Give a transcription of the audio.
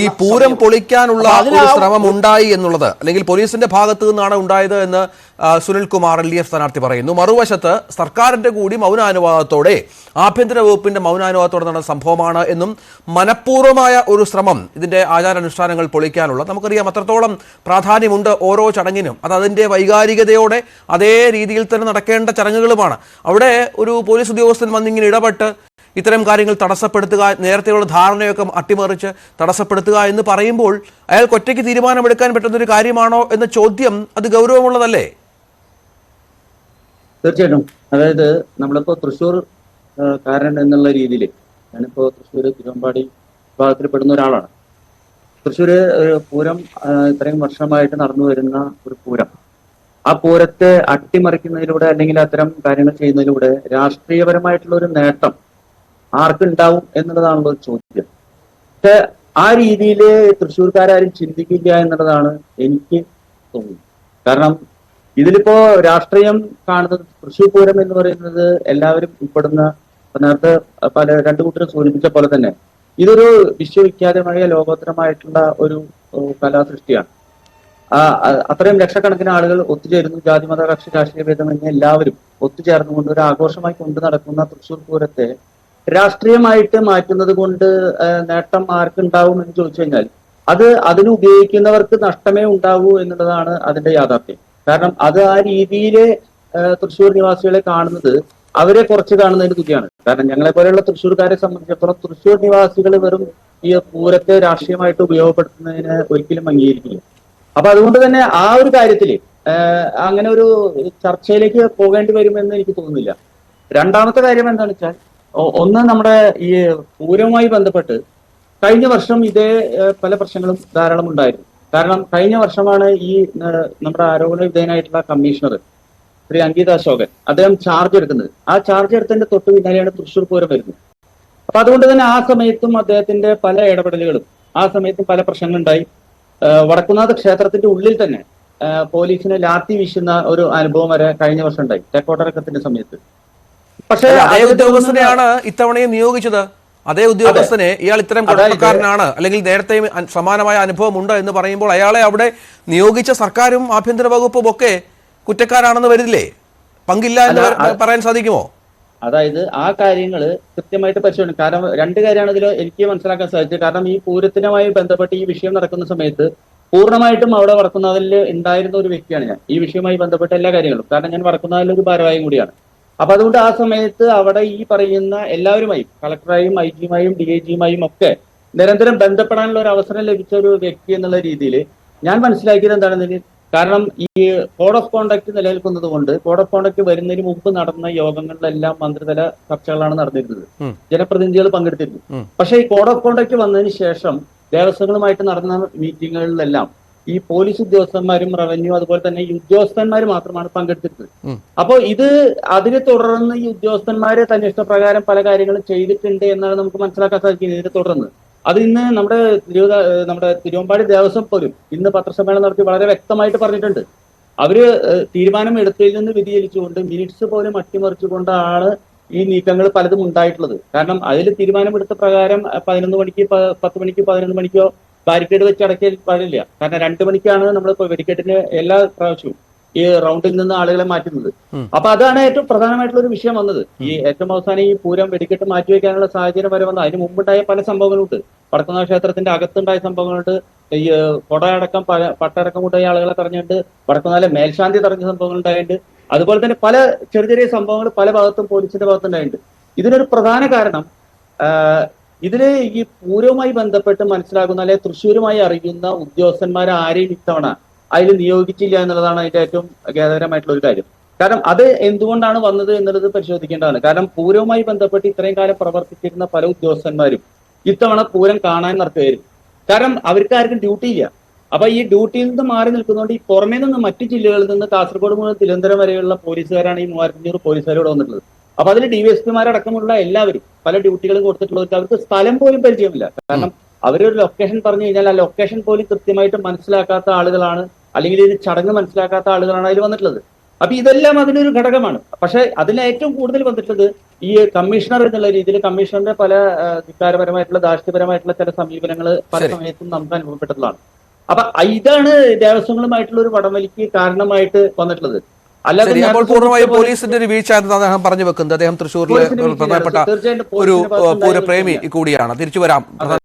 ഈ പൂരം പൊളിക്കാനുള്ള ഒരു ശ്രമം ഉണ്ടായി എന്നുള്ളത്. അല്ലെങ്കിൽ പോലീസിന്റെ ഭാഗത്തു നിന്നാണ് ഉണ്ടായത് എന്ന് സുനിൽകുമാർ എൽ ഡി എഫ് സ്ഥാനാർത്ഥി പറയുന്നു. മറുവശത്ത് സർക്കാരിന്റെ കൂടി മൗനാനുവാദത്തോടെ ആഭ്യന്തര വകുപ്പിന്റെ മൗനാനുവാദത്തോടെ നടന്ന സംഭവമാണ് എന്നും മനഃപൂർവമായ ഒരു ശ്രമം ഇതിന്റെ ആചാരാനുഷ്ഠാനങ്ങൾ പൊളിക്കാനുള്ള നമുക്കറിയാം. അത്രത്തോളം പ്രാധാന്യമുണ്ട് ഓരോ ചടങ്ങിനും. അത് അതിന്റെ വൈകാരികതയോടെ അതേ രീതിയിൽ തന്നെ നടക്കേണ്ട ചടങ്ങുകളുമാണ്. അവിടെ ഒരു പോലീസ് ഉദ്യോഗസ്ഥൻ വന്നിങ്ങനെ ഇടപെട്ട് ഇത്തരം കാര്യങ്ങൾ തടസ്സപ്പെടുത്തുക നേരത്തെയുള്ള ധാരണയൊക്കെ അട്ടിമറിച്ച് തടസ്സപ്പെടുത്തുക എന്ന് പറയുമ്പോൾ അയാൾക്ക് ഒറ്റയ്ക്ക് തീരുമാനമെടുക്കാൻ പറ്റുന്നൊരു കാര്യമാണോ എന്ന ചോദ്യം അത് ഗൗരവമുള്ളതല്ലേ? തീർച്ചയായിട്ടും. അതായത് നമ്മളിപ്പോ തൃശ്ശൂർ കാരൻ എന്നുള്ള രീതിയിൽ ഞാനിപ്പോ തൃശ്ശൂർ തിരുവമ്പാടി വിഭാഗത്തിൽ പെടുന്ന ഒരാളാണ്. തൃശ്ശൂര് ഒരു പൂരം ഇത്രയും വർഷമായിട്ട് നടന്നു വരുന്ന ഒരു പൂരം. ആ പൂരത്തെ അട്ടിമറിക്കുന്നതിലൂടെ അല്ലെങ്കിൽ അത്തരം കാര്യങ്ങൾ ചെയ്യുന്നതിലൂടെ രാഷ്ട്രീയപരമായിട്ടുള്ള ഒരു നേട്ടം ആർക്കുണ്ടാവും എന്നുള്ളതാണല്ലോ ചോദ്യം. പക്ഷെ ആ രീതിയിൽ തൃശ്ശൂർക്കാരും ചിന്തിക്കില്ല എന്നുള്ളതാണ് എനിക്ക് തോന്നുന്നത്. കാരണം ഇതിലിപ്പോ രാഷ്ട്രീയം കാണുന്നത് തൃശ്ശൂർ പൂരം എന്ന് പറയുന്നത് എല്ലാവരും ഉൾപ്പെടുന്ന നേരത്തെ പല രണ്ടു കൂട്ടരും സൂചിപ്പിച്ച പോലെ തന്നെ ഇതൊരു വിശ്വവിഖ്യാതമായ ലോകോത്തരമായിട്ടുള്ള ഒരു കലാസൃഷ്ടിയാണ്. അത്രയും ലക്ഷക്കണക്കിന് ആളുകൾ ഒത്തുചേരുന്നു. ജാതിമത കക്ഷി രാഷ്ട്രീയ ഭേദമന്യേ എല്ലാവരും ഒത്തുചേർന്നുകൊണ്ട് ഒരു ആഘോഷമായി കൊണ്ടു നടക്കുന്ന തൃശ്ശൂർ പൂരത്തെ രാഷ്ട്രീയമായിട്ട് മാറ്റുന്നത് കൊണ്ട് നേട്ടം ആർക്കുണ്ടാവും എന്ന് ചോദിച്ചു കഴിഞ്ഞാൽ അത് അതിന് ഉപയോഗിക്കുന്നവർക്ക് നഷ്ടമേ ഉണ്ടാവൂ എന്നുള്ളതാണ് അതിന്റെ യാഥാർത്ഥ്യം. കാരണം അത് ആ രീതിയിൽ തൃശ്ശൂർ നിവാസികളെ കാണുന്നത് അവരെ കുറച്ച് കാണുന്നതിന് തുല്യമാണ് കാരണം ഞങ്ങളെ പോലെയുള്ള തൃശ്ശൂർക്കാരെ സംബന്ധിച്ചിടത്തോളം തൃശ്ശൂർ നിവാസികൾ വെറും ഈ പൂരത്തെ രാഷ്ട്രീയമായിട്ട് ഉപയോഗപ്പെടുത്തുന്നതിന് ഒരിക്കലും അംഗീകരിക്കില്ല. അപ്പൊ അതുകൊണ്ട് തന്നെ ആ ഒരു കാര്യത്തിൽ അങ്ങനെ ഒരു ചർച്ചയിലേക്ക് പോകേണ്ടി വരുമെന്ന് എനിക്ക് തോന്നുന്നില്ല. രണ്ടാമത്തെ കാര്യം എന്താണെന്ന് വെച്ചാൽ ഒന്ന് നമ്മുടെ ഈ പൂരവുമായി ബന്ധപ്പെട്ട് കഴിഞ്ഞ വർഷം ഇതേ പല പ്രശ്നങ്ങളും ധാരാളം ഉണ്ടായിരുന്നു. കാരണം കഴിഞ്ഞ വർഷമാണ് ഈ നമ്മുടെ ആരോപണ വിധേയനായിട്ടുള്ള കമ്മീഷണർ ശ്രീ അങ്കിത അശോകൻ അദ്ദേഹം ചാർജ് എടുക്കുന്നത്. ആ ചാർജ് എടുത്തതിന്റെ തൊട്ട് പിന്നാലെയാണ് തൃശ്ശൂർ പൂരം വരുന്നത്. അപ്പൊ അതുകൊണ്ട് തന്നെ ആ സമയത്തും അദ്ദേഹത്തിന്റെ പല ഇടപെടലുകളും ആ സമയത്തും പല പ്രശ്നങ്ങളുണ്ടായി. വടക്കുന്നാഥ ക്ഷേത്രത്തിന്റെ ഉള്ളിൽ തന്നെ പോലീസിനെ ലാത്തി വീശുന്ന ഒരു അനുഭവം വരെ കഴിഞ്ഞ വർഷം ഉണ്ടായി. തെക്കോട്ടറക്കത്തിന്റെ സമയത്ത്. പക്ഷേ അതേ ഉദ്യോഗസ്ഥനെയാണ് ഇത്തവണയും നിയോഗിച്ചത്. അതേ ഉദ്യോഗസ്ഥനെ ഇയാൾ ഇത്തരം കുഴപ്പക്കാരനാണ് അല്ലെങ്കിൽ നേരത്തെ അൻ- സമാനമായ അനുഭവം ഉണ്ട് എന്ന് പറയുമ്പോൾ അയാളെ അവിടെ നിയോഗിച്ച സർക്കാരും ആഭ്യന്തര വകുപ്പും ഒക്കെ കുറ്റക്കാരാണെന്ന് വരില്ലേ? പങ്കില്ല എന്ന് പറയാൻ സാധിക്കുമോ? അതായത് ആ കാര്യങ്ങൾ കൃത്യമായിട്ട് പരിശോധിക്കണം കാരണം രണ്ട് കാര്യമാണ് ഇതിൽ എനിക്ക് മനസ്സിലാക്കാൻ സാധിച്ചത്. കാരണം ഈ പൂരത്തിനുമായി ബന്ധപ്പെട്ട് ഈ വിഷയം നടക്കുന്ന സമയത്ത് പൂർണമായിട്ടും അവിടെ വറക്കുന്നതിൽ ഉണ്ടായിരുന്ന ഒരു വ്യക്തിയാണ് ഞാൻ. ഈ വിഷയവുമായി ബന്ധപ്പെട്ട എല്ലാ കാര്യങ്ങളും. കാരണം ഞാൻ വറക്കുന്നതിൽ ഒരു ഭാരവാഹി കൂടിയാണ്. അപ്പൊ അതുകൊണ്ട് ആ സമയത്ത് അവിടെ ഈ പറയുന്ന എല്ലാവരുമായും കളക്ടറായും ഐ ജിയുമായും ഡി ഐ ജിയുമായും ഒക്കെ നിരന്തരം ബന്ധപ്പെടാനുള്ള ഒരു അവസരം ലഭിച്ച ഒരു വ്യക്തി എന്നുള്ള രീതിയിൽ ഞാൻ മനസ്സിലാക്കിയത് എന്താണെന്ന് കാരണം ഈ കോഡ് ഓഫ് കോണ്ടാക്ട് നിലനിൽക്കുന്നത് കൊണ്ട് കോഡ് ഓഫ് കോണ്ടാക്ട് വരുന്നതിന് മുമ്പ് നടന്ന യോഗങ്ങളിലെല്ലാം മന്ത്രിതല ചർച്ചകളാണ് നടന്നിരുന്നത്. ജനപ്രതിനിധികൾ പങ്കെടുത്തിരുന്നു. പക്ഷേ ഈ കോഡ് ഓഫ് കോണ്ടാക്ട് വന്നതിന് ശേഷം ദേവസ്വങ്ങളുമായിട്ട് നടന്ന മീറ്റിങ്ങുകളിലെല്ലാം ഈ പോലീസ് ഉദ്യോഗസ്ഥന്മാരും റവന്യൂ അതുപോലെ തന്നെ ഈ ഉദ്യോഗസ്ഥന്മാർ മാത്രമാണ് പങ്കെടുത്തിട്ടുള്ളത്. അപ്പോൾ ഇത് അതിനെ തുടർന്ന് ഈ ഉദ്യോഗസ്ഥന്മാരെ തന്നെ ഇഷ്ടപ്രകാരം പല കാര്യങ്ങളും ചെയ്തിട്ടുണ്ട് എന്നാണ് നമുക്ക് മനസ്സിലാക്കാൻ സാധിക്കുന്നത്. ഇതിനെ തുടർന്ന്. അത് ഇന്ന് നമ്മുടെ തിരുവിത നമ്മുടെ തിരുവമ്പാടി ദേവസ്വം പോലും ഇന്ന് പത്രസമ്മേളനം നടത്തി വളരെ വ്യക്തമായിട്ട് പറഞ്ഞിട്ടുണ്ട്. അവർ തീരുമാനം എടുത്തതിൽ നിന്ന് വ്യതിചലിച്ചുകൊണ്ട് മിനിറ്റ്സ് പോലും അട്ടിമറിച്ചുകൊണ്ടാണ് ഈ നീക്കങ്ങൾ പലതും ഉണ്ടായിട്ടുള്ളത്. കാരണം അതിൽ തീരുമാനമെടുത്ത പ്രകാരം പതിനൊന്ന് മണിക്ക് പത്ത് മണിക്ക് പതിനൊന്ന് മണിക്കോ ബാരിക്കേഡ് വെച്ച് അടയ്ക്കാൻ പാടില്ല. കാരണം രണ്ടു മണിക്കാണ് നമ്മൾ വെടിക്കെട്ടിന് എല്ലാ പ്രാവശ്യവും ഈ റൗണ്ടിൽ നിന്ന് ആളുകളെ മാറ്റുന്നത്. അപ്പൊ അതാണ് ഏറ്റവും പ്രധാനമായിട്ടുള്ള ഒരു വിഷയം വന്നത്. ഈ ഏറ്റവും അവസാനം ഈ പൂരം വെടിക്കെട്ട് മാറ്റി മാറ്റിവെക്കാനുള്ള സാഹചര്യം വരെ വന്നത്. അതിന് മുമ്പുണ്ടായ പല സംഭവങ്ങളുണ്ട്. വടക്കുന്നാഥ ക്ഷേത്രത്തിന്റെ അകത്തുണ്ടായ സംഭവങ്ങളുണ്ട്. ഈ കൊട അടക്കം പല- പട്ടടക്കം കൊണ്ടുപോയ ആളുകളെ തടഞ്ഞിട്ട് വടക്കുന്നാലെ മേൽശാന്തി തടഞ്ഞ സംഭവങ്ങൾ ഉണ്ടായിട്ടുണ്ട്. അതുപോലെ തന്നെ പല ചെറിയ ചെറിയ സംഭവങ്ങൾ പല ഭാഗത്തും പോലീസിന്റെ ഭാഗത്തുണ്ടായിട്ടുണ്ട്. ഇതിനൊരു പ്രധാന കാരണം ഇതിൽ ഈ പൂരവുമായി ബന്ധപ്പെട്ട് മനസ്സിലാക്കുന്ന അല്ലെ തൃശ്ശൂരുമായി അറിയുന്ന ഉദ്യോഗസ്ഥന്മാരെ ആരെയും ഇത്തവണ അതിൽ നിയോഗിച്ചില്ല എന്നുള്ളതാണ് അതിന്റെ ഏറ്റവും ഖേദകരമായിട്ടുള്ള ഒരു കാര്യം. കാരണം അത് എന്തുകൊണ്ടാണ് വന്നത് എന്നുള്ളത് പരിശോധിക്കേണ്ടതാണ്. കാരണം പൂരവുമായി ബന്ധപ്പെട്ട് ഇത്രയും കാലം പ്രവർത്തിച്ചിരുന്ന പല ഉദ്യോഗസ്ഥന്മാരും ഇത്തവണ പൂരം കാണാൻ നടത്തുകയായിരുന്നു കാരണം അവർക്ക് ആർക്കും ഡ്യൂട്ടി ഇല്ല. അപ്പൊ ഈ ഡ്യൂട്ടിയിൽ നിന്ന് മാറി നിൽക്കുന്നതുകൊണ്ട് ഈ പുറമേ നിന്ന് മറ്റു ജില്ലകളിൽ നിന്ന് കാസർഗോഡ് മുതൽ തിരുവനന്തപുരം വരെയുള്ള പോലീസുകാരാണ് ഈ മൂവായിരത്തി അഞ്ഞൂറ് പോലീസുകാരോട് വന്നിട്ടുള്ളത്. അപ്പൊ അതിൽ ഡി വി എസ് പിമാരടക്കമുള്ള എല്ലാവരും പല ഡ്യൂട്ടികളും കൊടുത്തിട്ടുള്ളവർക്ക് അവർക്ക് സ്ഥലം പോലും പരിചയമില്ല. കാരണം അവരൊരു ലൊക്കേഷൻ പറഞ്ഞു കഴിഞ്ഞാൽ ആ ലൊക്കേഷൻ പോലും കൃത്യമായിട്ട് മനസ്സിലാക്കാത്ത ആളുകളാണ് അല്ലെങ്കിൽ ഇത് ചടങ്ങ് മനസ്സിലാക്കാത്ത ആളുകളാണ് അതിൽ വന്നിട്ടുള്ളത്. അപ്പൊ ഇതെല്ലാം അതിനൊരു ഘടകമാണ്. പക്ഷെ അതിന് ഏറ്റവും കൂടുതൽ വന്നിട്ടുള്ളത് ഈ കമ്മീഷണർ എന്നുള്ള രീതിയിൽ കമ്മീഷണറുടെ പല അധികാരപരമായിട്ടുള്ള ധിക്കാരപരമായിട്ടുള്ള ദാഷ്ട്യപരമായിട്ടുള്ള ചില സമീപനങ്ങൾ പല സമയത്തും നമുക്ക് അനുഭവപ്പെട്ടതാണ് അപ്പൊ ഇതാണ് ദേവസ്വങ്ങളുമായിട്ടുള്ള ഒരു വടംവലിക്ക് കാരണമായിട്ട് വന്നിട്ടുള്ളത്. അല്ലാതെ അപ്പോൾ പൂർണമായും പോലീസിന്റെ ഒരു വീഴ്ച എന്ന് അദ്ദേഹം പറഞ്ഞു വെക്കുന്നത്. അദ്ദേഹം തൃശ്ശൂരിലെ. പ്രധാനപ്പെട്ട ഒരു പൂരപ്രേമി കൂടിയാണ്. തിരിച്ചു വരാം.